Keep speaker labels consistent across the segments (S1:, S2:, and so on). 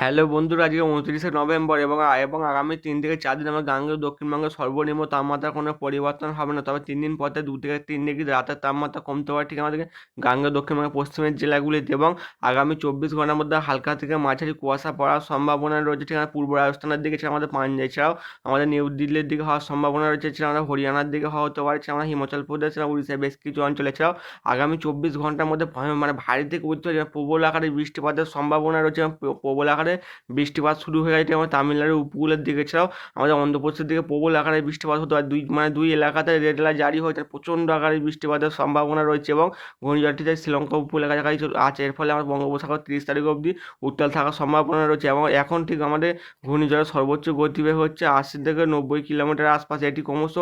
S1: Hello বন্ধুরা, আজকে উনত্রিশে নভেম্বর এবং এবং আগামী তিন থেকে চার দিন আমার গাঙ্গেয় দক্ষিণবঙ্গের সর্বনিম্ন তাপমাত্রা কোনো পরিবর্তন হবে না। তবে তিন দিন পর দু থেকে তিন ডিগ্রি রাতের তাপমাত্রা কমতে পারে ঠিক আমাদেরকে গাঙ্গেয়, দক্ষিণবঙ্গের পশ্চিমের জেলাগুলিতে এবং আগামী চব্বিশ ঘণ্টার মধ্যে হালকা থেকে মাঝারি কুয়াশা পড়ার সম্ভাবনা রয়েছে ঠিক পূর্ব রাজস্থানের দিকে আমাদের পাঞ্জাব, এছাড়াও আমাদের নিউ দিল্লির দিকে হওয়ার সম্ভাবনা রয়েছে এছাড়া আমাদের হরিয়ানার দিকে হওয়া হতে পারে আমরা হিমাচল প্রদেশ এবং উড়িষ্যার বেশ কিছু অঞ্চল, এছাড়াও আগামী চব্বিশ ঘণ্টার মধ্যে মানে ভারী থেকে উত্তর প্রবল আকারে বৃষ্টিপাতের সম্ভাবনা রয়েছে প্রবল আকারে বৃষ্টিপাত শুরু হয়ে গেছে আমার তামিলনাড়ুর উপকূলের দিকে। এছাড়াও আমাদের অন্ধ্রপ্রদেশের দিকে প্রবল আকারে বৃষ্টিপাত হতে পারে দুই মানে দুই এলাকাতে রেড অ্যালার্ট জারি হয়েছে। প্রচণ্ড আকারে বৃষ্টিপাতের সম্ভাবনা রয়েছে এবং ঘূর্ণিঝড়টিতে শ্রীলঙ্কা উপকূল কাছাকাছি আছে। এর ফলে আমার বঙ্গোপসাগর তিরিশ তারিখ অবধি উত্তাল থাকার সম্ভাবনা রয়েছে এবং এখন ঠিক আমাদের ঘূর্ণিঝড়ের সর্বোচ্চ গতিবেগ হচ্ছে আশি থেকে নব্বই কিলোমিটার আশপাশে। এটি ক্রমশ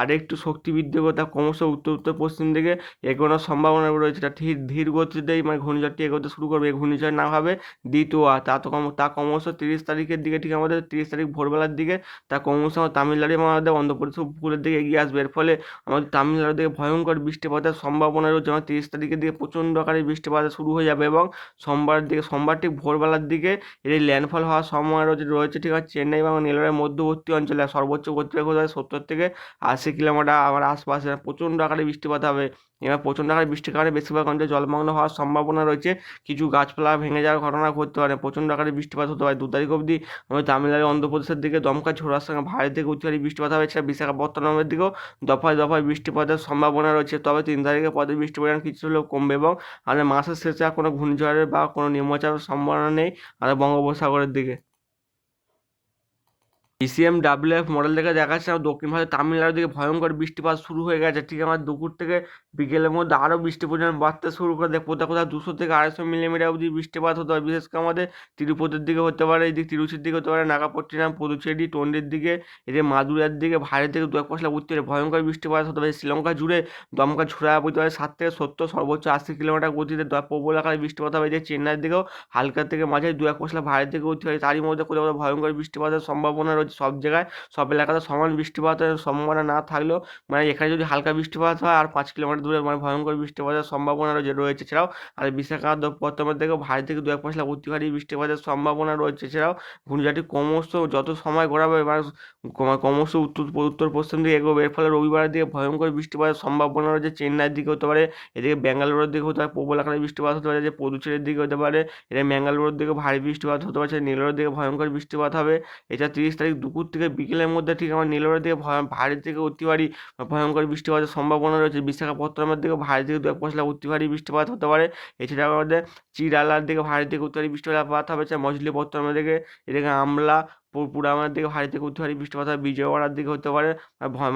S1: আরেকটু শক্তি বৃদ্ধি করে তা ক্রমশ উত্তর উত্তর পশ্চিম দিকে এগোনোর সম্ভাবনা রয়েছে। এটা ধীর ধীর গতিতেই মানে ঘূর্ণিঝড়টি এগোতে শুরু করবে। ঘূর্ণিঝড় না হবে দ্বিতীয় তা তো কম তা ক্রমশ তিরিশ তারিখের দিকে, ঠিক আমাদের তিরিশ তারিখ ভোরবেলার দিকে, তা ক্রমশ তামিলনাড়ু এবং আমাদের অন্ধ্রপ্রদেশ উপকূলের দিকে এগিয়ে আসবে। এর ফলে আমাদের তামিলনাড়ু থেকে ভয়ঙ্কর বৃষ্টিপাতের সম্ভাবনা রয়েছে। আমার তিরিশ তারিখের দিকে প্রচণ্ড আকারে বৃষ্টিপাত শুরু হয়ে যাবে এবং সোমবার দিকে, সোমবার ঠিক ভোরবেলার দিকে এর ল্যান্ডফল হওয়ার সম্ভাবনা রয়েছে রয়েছে ঠিক আছে চেন্নাই এবং নেলোরের মধ্যবর্তী অঞ্চলে সর্বোচ্চ গতিবেগ হতে সত্তর থেকে আশি কিলোমিটার আমার আশপাশে প্রচণ্ড আকারে বৃষ্টিপাত হবে। এবার প্রচণ্ড আকারে বৃষ্টির কারণে বেশিরভাগ অঞ্চলে জলমগ্ন হওয়ার সম্ভাবনা রয়েছে। কিছু গাছপালা ভেঙে যাওয়ার ঘটনা ঘটতে পারে, প্রচণ্ড আকারে বৃষ্টিপাত হতে পারে। দু তারিখ অবধি তামিলনাড়ু অন্ধ্রপ্রদেশের দিকে দমকা ঝোড়ার সঙ্গে ভারী থেকে উচ্চারি বৃষ্টিপাত হবে। এছাড়া বিশাখাপত্তনমের দিকেও দফায় দফায় বৃষ্টিপাতের সম্ভাবনা রয়েছে। তবে তিন তারিখের পরে বৃষ্টির পরিমাণ কিছু হলেও কমবে এবং আমাদের মাসের শেষে আর কোনো ঘূর্ণিঝড়ের বা কোনো নিম্নচাপের সম্ভাবনা নেই। আর বঙ্গোপসাগরের দিকে ইসিএম ডাব্লিউএফ মডেল থেকে দেখাচ্ছে আমার দক্ষিণ ভারতের তামিলনাড়ু দিকে ভয়ঙ্কর বৃষ্টিপাত শুরু হয়ে গেছে। ঠিক আমার দুপুর থেকে বিকেলের মধ্যে আরও বৃষ্টি পরিমাণ বাড়তে শুরু করে দেখ কোথাও কোথাও দুশো থেকে আড়াইশো মিলিমিটার অবধি বৃষ্টিপাত হতে হয় বিশেষ করে আমাদের তিরুপতির দিকে হতে পারে, এদিকে তিরুচির দিকে হতে পারে, নাগাপট্টিনাম, পুদুচেরি, টন্ডির দিকে এদিকে মাদুরার দিকে ভারত থেকে দু এক পশলা উঠতে পারে ভয়ঙ্কর বৃষ্টিপাত হতে পারে। শ্রীলঙ্কা জুড়ে দমকা ঝোড়া বইতে পারে। সাত থেকে সত্তর সর্বোচ্চ আশি কিলোমিটার গতিতে প্রবল আকারে বৃষ্টিপাত হবে। যে চেন্নাইয়ের দিকেও হালকা থেকে মাঝে দু এক পশলা ভারত থেকে উঠতে পারে তারই মধ্যে কোথাও ভয়ঙ্কর বৃষ্টিপাতের সম্ভাবনা রয়েছে। সব জায়গায়, সব এলাকাতে সমান বৃষ্টিপাতের সম্ভাবনা না থাকলেও মানে এখানে যদি হালকা বৃষ্টিপাত হয় আর পাঁচ কিলোমিটার দূরে মানে ভয়ঙ্কর বৃষ্টিপাতের সম্ভাবনা রয়েছে রয়েছে। এছাড়াও আর বিশাখাপত্তনমের থেকেও ভারী থেকে দু এক পশলা অতিহারী বৃষ্টিপাতের সম্ভাবনা রয়েছে। এছাড়াও ঘূর্ণিঝড়টি ক্রমশ যত সময় গড়াবে মানে ক্রমশ উত্তর উত্তর, পশ্চিম দিকে এগোবে। এর ফলে রবিবারের দিকে ভয়ঙ্কর বৃষ্টিপাতের সম্ভাবনা রয়েছে। চেন্নাইয়ের দিকে হতে পারে, এদিকে ব্যাঙ্গালোরের দিকে হতে পারে, প্রবল আকারে বৃষ্টিপাত হতে পারে যে পদুচেরির দিকে হতে পারে, এদিকে ম্যাঙ্গালোরের দিকে ভারী বৃষ্টিপাত হতে পারে নীলোরের দিকে ভয়ঙ্কর বৃষ্টিপাত হবে। এছাড়া তিরিশ তারিখ দুপুর থেকে বিকেলের মধ্যে ঠিক আমার নীলোরের দিকে ভারী থেকে অতি ভারী ভয়ঙ্কর বৃষ্টিপাতের সম্ভাবনা রয়েছে। বিশাখাপত্তনমের দিকে ভারী থেকে দু এক পশলা অতি ভারী বৃষ্টিপাত হতে পারে। এছাড়া আমাদের চিরালার দিকে ভারী থেকে অতি ভারী বৃষ্টিপাত হবে মজলিপত্তনমের দিকে, এদিকে আমলা পুরামার দিকে ভারী থেকে অতি ভারী বৃষ্টিপাত হবে বিজয়ওয়াড়ার দিকে হতে পারে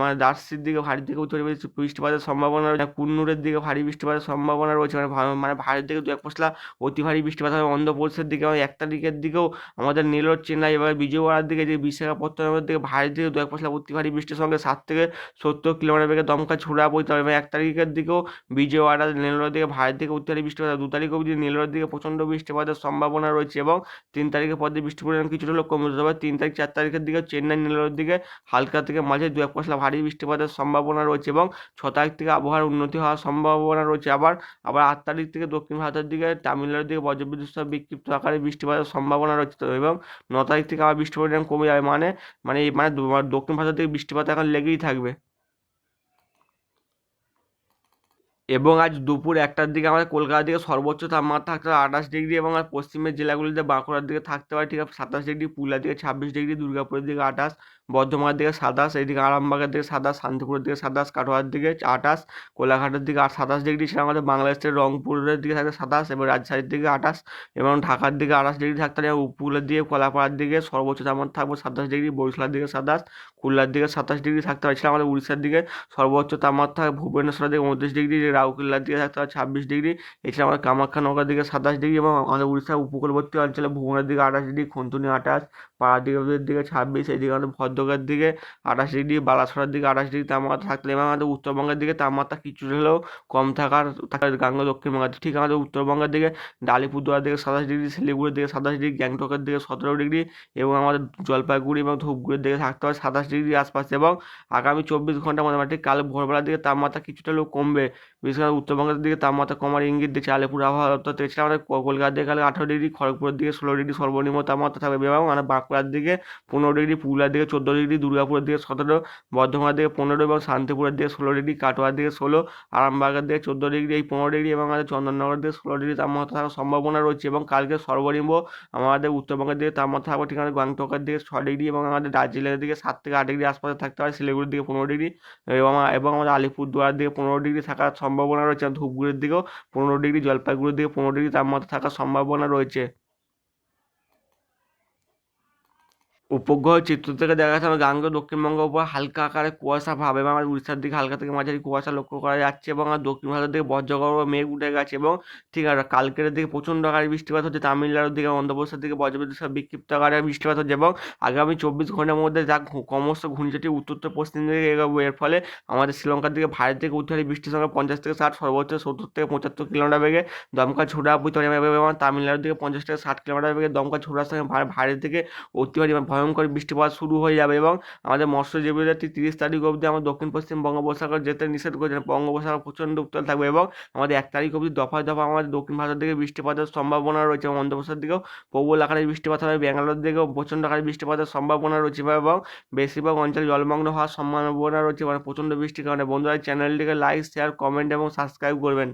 S1: মানে দার্সির দিকে ভারী থেকে অতি ভারী বৃষ্টিপাতের সম্ভাবনা রয়েছে, কুন্নুরের দিকে ভারী বৃষ্টিপাতের সম্ভাবনা রয়েছে মানে মানে ভারী থেকে দু এক পশলা অতি ভারী বৃষ্টিপাত হবে, অন্ধ্রপ্রদেশের দিকে এবং এক তারিখের দিকেও আমাদের নীলোর চেন্নাই এবার বিজয়ওয়াড়ার দিকে যে বিশাখাপত্তনমের দিকে ভারী থেকে দু এক পশলা অতি ভারী বৃষ্টির সঙ্গে সাত থেকে সত্তর কিলোমিটার বেগে দমকা ছুড়া বইতে হবে এবং এক তারিখের দিকেও বিজয়ওয়াড়া নেলোরের দিকে ভারী থেকে উত্তর বৃষ্টিপাত হবে। দু তারিখ অবধি নেলোরের দিকে প্রচণ্ড বৃষ্টিপাতের সম্ভাবনা রয়েছে এবং তিন তারিখের পর দিয়ে বৃষ্টির পরিমাণ কিছুটা হলেও কমে পারে তিন তারিখ, চার তারিখের দিকে চেন্নাই নেলোর দিকে, হালকা থেকে মাঝে দু এক পশলা ভারী বৃষ্টিপাতের সম্ভাবনা রয়েছে এবং ছ তারিখ থেকে আবহাওয়ার উন্নতি হওয়ার সম্ভাবনা রয়েছে। আবার আবার আট তারিখ থেকে দক্ষিণ ভারতের দিকে, তামিলনাড়ুর দিকে বজ্রবিদ্যুৎ সহ বিক্ষিপ্ত আকারে বৃষ্টিপাতের সম্ভাবনা রয়েছে এবং ন তারিখ থেকে আবার বৃষ্টিপাত কমে যাবে মানে মানে মানে দক্ষিণ ভারতের দিকে বৃষ্টিপাত এখন লেগেই থাকবে। এবং আজ দুপুর একটার দিকে আমাদের কলকাতার দিকে সর্বোচ্চ তাপমাত্রা থাকতে পারে আঠাশ ডিগ্রি এবং আর পশ্চিমের জেলাগুলিতে বাঁকুড়ার দিকে থাকতে পারে ঠিক সাতাশ ডিগ্রি, পুরুলিয়ার দিকে ছাব্বিশ ডিগ্রি, দুর্গাপুরের দিকে আঠাশ, বর্ধমানের দিকে সাতাশ এইদিকে আরামবাগের দিকে সাতাশ, শান্তিপুরের দিকে সাতাশ, কাটোয়ার দিকে আঠাশ, কোলাঘাটের দিকে আর সাতাশ ডিগ্রি সেটা আমাদের বাংলাদেশের রংপুরের দিকে থাকবে সাতাশ এবং রাজশাহীর দিকে আঠাশ এবং ঢাকার দিকে আঠাশ ডিগ্রি থাকতে পারে উপকূলের দিকে কলাপাড়ার দিকে সর্বোচ্চ তাপমাত্রা থাকবে সাতাশ ডিগ্রি, বরিশালের দিকে সাতাশ, খুলনার দিকে সাতাশ ডিগ্রি থাকতে পারে সেটা আমাদের উড়িষ্যার দিকে সর্বোচ্চ তাপমাত্রা ভুবনেশ্বরের দিকে উনত্রিশ ডিগ্রি রাউরকেল্লার দিকে থাকতে পারে ছাব্বিশ ডিগ্রি, এছাড়া আমাদের কামাখ্যা নগর দিকে সাতাশ ডিগ্রি এবং আমাদের উড়িষ্যার উপকূলবর্তী অঞ্চলে ভুবনের দিকে আঠাশ ডিগ্রি খুনতুনি আঠাশ পাড়াদ্বীপের দিকে ছাব্বিশ এইদিকে আমাদের ভদ্রকের দিকে আঠাশ ডিগ্রি, বালাসোরের দিকে আঠাশ ডিগ্রি তাপমাত্রা থাকলে এবং আমাদের উত্তরবঙ্গের দিকে তাপমাত্রা কিছু হলেও কম থাকার থাকার গাঙ্গ দক্ষিণবঙ্গের ঠিক আমাদের উত্তরবঙ্গের দিকে আলিপুরদুয়ার দিকে সাতাশ ডিগ্রি, শিলিগুড়ির দিকে সাতাশ ডিগ্রি, গ্যাংটকের দিকে সতেরো ডিগ্রি এবং আমাদের জলপাইগুড়ি এবং ধূপগুড়ির দিকে থাকতে পারে সাতাশ ডিগ্রি আশপাশে এবং আগামী চব্বিশ ঘণ্টার মোটামুটি কাল ভোরবেলার দিকে তাপমাত্রা কিছুটা হলেও কমবে। বিশেষ করে উত্তরবঙ্গের দিকে তাপমাত্রা কমার ইঙ্গিত দিচ্ছে আলিপুর আবহাওয়া দপ্তর। থেকে আমাদের কলকাতার দিকে কালকে আঠারো ডিগ্রি, খড়গপুরের দিকে ষোলো ডিগ্রি সর্বনিম্ন তাপমাত্রা থাকবে। এবং মানে বাঁকুড়ার দিকে পনেরো ডিগ্রি, পুরুলিয়ার দিকে চোদ্দ ডিগ্রি, দুর্গাপুরের দিকে সতেরো, বর্ধমানের দিকে পনেরো এবং শান্তিপুরের দিকে ষোলো ডিগ্রি, কাটোয়ার দিকে ষোলো, আরামবাগের দিকে চোদ্দ ডিগ্রি, এই পনেরো ডিগ্রি এবং আমাদের চন্দননগরের দিকে ষোলো ডিগ্রি তাপমাত্রা থাকার সম্ভাবনা রয়েছে এবং কালকে সর্বনিম্ন আমাদের উত্তরবঙ্গের দিকে তাপমাত্রা থাকবে ঠিক আমাদের গ্যাংটকের দিকে ছ ডিগ্রি এবং আমাদের দার্জিলিংয়ের দিকে সাত থেকে আট ডিগ্রি আশপাশে থাকতে পারে। শিলিগুড়ির দিকে পনেরো ডিগ্রি এবং এবং আমাদের আলিপুরদুয়ার দিকে পনেরো ডিগ্রি থাকার সম্ভাবনা রয়েছে। ধূপগুড়ির দিকেও পনেরো ডিগ্রি জলপাইগুড়ির দিকে পনেরো ডিগ্রি তাপমাত্রা থাকার সম্ভাবনা রয়েছে। উপগ্রহ চিত্র থেকে দেখা যাচ্ছে আমার গাঙ্গেয় দক্ষিণবঙ্গের উপর হালকা আকারে কুয়াশা ভাব এবং আমার উড়িষ্যার দিকে হালকা থেকে মাঝারি কুয়াশা লক্ষ্য করা যাচ্ছে এবং আমার দক্ষিণ ভারতের দিকে বজ্রগর্ভ মেঘ উঠে গেছে এবং ঠিক আছে, কালকের দিকে প্রচণ্ড আকারে বৃষ্টিপাত হচ্ছে, তামিলনাড়ুর দিকে, অন্ধ্রপ্রদেশের দিকে বজ্রবিদ্যুৎ বিক্ষিপ্ত আকারে বৃষ্টিপাত হচ্ছে এবং আগামী চব্বিশ ঘণ্টার মধ্যে যা ক্রমশ ঘূর্ণিঝড়টি উত্তর পশ্চিম দিকে এগোবে। এর ফলে আমাদের শ্রীলঙ্কার দিকে ভারত থেকে উত্তরে বৃষ্টির সংখ্যা পঞ্চাশ থেকে ষাট, সর্বোচ্চ সত্তর থেকে পঁচাত্তর কিলোমিটার বেগে দমকা ছোড়া এবং তামিলনাড়ুর দিকে পঞ্চাশ থেকে ষাট কিলোমিটার বেগে দমকা ছোড়ার সঙ্গে ভারত থেকে অতিবাহী ভয়ঙ্কর বৃষ্টিপাত শুরু হয়ে যাবে এবং আমাদের মৎস্যজীবীদের তিরিশ তারিখ অবধি আমাদের দক্ষিণ পশ্চিম বঙ্গোপসাগর যেতে নিষেধ করেছেন বঙ্গোপসাগর প্রচণ্ড উত্তাল থাকবে এবং আমাদের এক তারিখ অবধি দফায় দফা আমাদের দক্ষিণ ভারতের দিকে বৃষ্টিপাতের সম্ভাবনা রয়েছে এবং অন্ধ্রপ্রদেশের দিকেও প্রবল আকারে বৃষ্টিপাত হবে। ব্যাঙ্গালোর দিকেও প্রচণ্ড আকারে বৃষ্টিপাতের সম্ভাবনা রয়েছে এবং বেশিরভাগ অঞ্চলে জলমগ্ন হওয়ার সম্ভাবনা রয়েছে মানে প্রচণ্ড বৃষ্টির কারণে। বন্ধুরা চ্যানেলটিকে লাইক শেয়ার কমেন্ট এবং সাবস্ক্রাইব করবেন।